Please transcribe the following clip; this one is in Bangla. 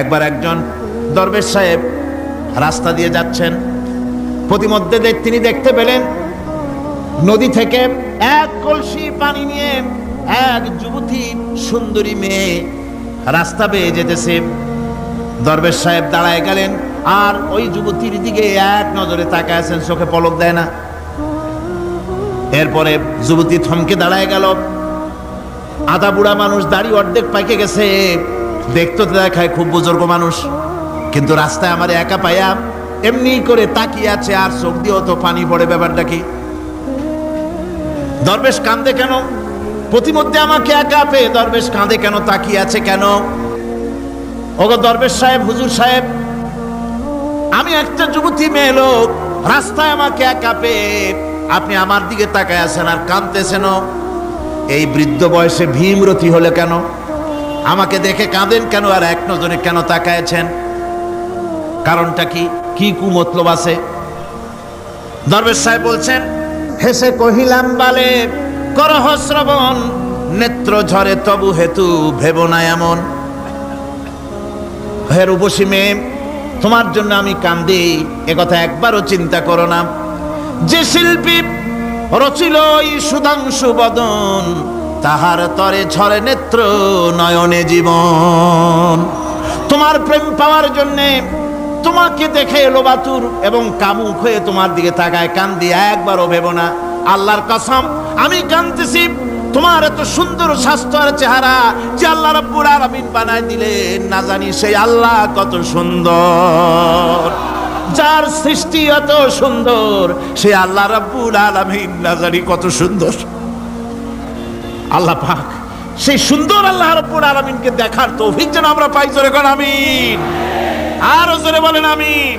একবার একজন দরবেশ সাহেব রাস্তা দিয়ে যাচ্ছেন। প্রতিমধ্যে তিনি দেখতে পেলেন নদী থেকে এক কলসি পানি নিয়ে এক যুবতী সুন্দরী মেয়ে রাস্তা পেয়ে যেতেছে। দরবেশ সাহেব দাঁড়ায় গেলেন আর ওই যুবতীর দিকে এক নজরে তাকায় আছেন, চোখে পলক দেয় না। এরপরে যুবতী থমকে দাঁড়ায় গেল। আধা বুড়া মানুষ দাড়ি অর্ধেক পাইকে গেছে। দেখতে দেখায় খুব বুজুর্গ মানুষ। কিন্তু রাস্তায় আমার একা পাইয়া এমনি করে তাকিয়ে আছে আর চোখ দিয়েও তো পানি পড়ে ব্যাপারটা কি? দরবেশ কান্দে কেন? প্রতিমধ্যে আমাকে একা পেয়ে দরবেশ কাঁদে কেন, তাকিয়ে আছে কেন? ওগো দরবেশ সাহেব, হুজুর সাহেব, আমি একটা যুবতী মেয়ে লোক, রাস্তায় আমাকে একা পেয়ে আপনি আমার দিকে তাকায় আছেন আর কাঁদতেছেন এই বৃদ্ধ বয়সে ভীমরতি হলে কেন? আমাকে দেখে কাঁদেন কেন আর এক নজরে কেন তাকায়ছেন? কারণটা কি? কি কুমতলব আছে? দরবেশ সাহেব বলছেন, হেসে কহিলাম, বালে, করহ শ্রবণ, নেত্র ঝরে তবু হেতু ভেব না এমন। হে রূপসী মেয়ে, তোমার জন্য আমি কান্দি একথা একবারও চিন্তা করো না। যে শিল্পী রচিল সুধাংশু বদন তাহার তরে ঝরে নেত্র নয়নে জীবন। তোমার প্রেম পাওয়ার জন্যে তোমাকে দেখে এলো বাতুর এবং কামুক হয়ে তোমার দিকে তাকায়, কান্দি, একবারও ভেব না। আল্লাহর কসম, আমি কান্দতেছি তোমার এত সুন্দর স্বাস্থ্য আর চেহারা যে আল্লাহ রব্বুল আলামিন বানায় দিলেন। না জানি সেই আল্লাহ কত সুন্দর, যার সৃষ্টি এত সুন্দর, সে আল্লাহ রব্বুল আলামিন না জানি কত সুন্দর। আল্লাহ পাক সেই সুন্দর আল্লাহ রব্বুল আলামিনকে দেখার তৌফিক যেন আমরা পাই। জোরে কোন, আমিন। আরও জোরে বলেন, আমিন।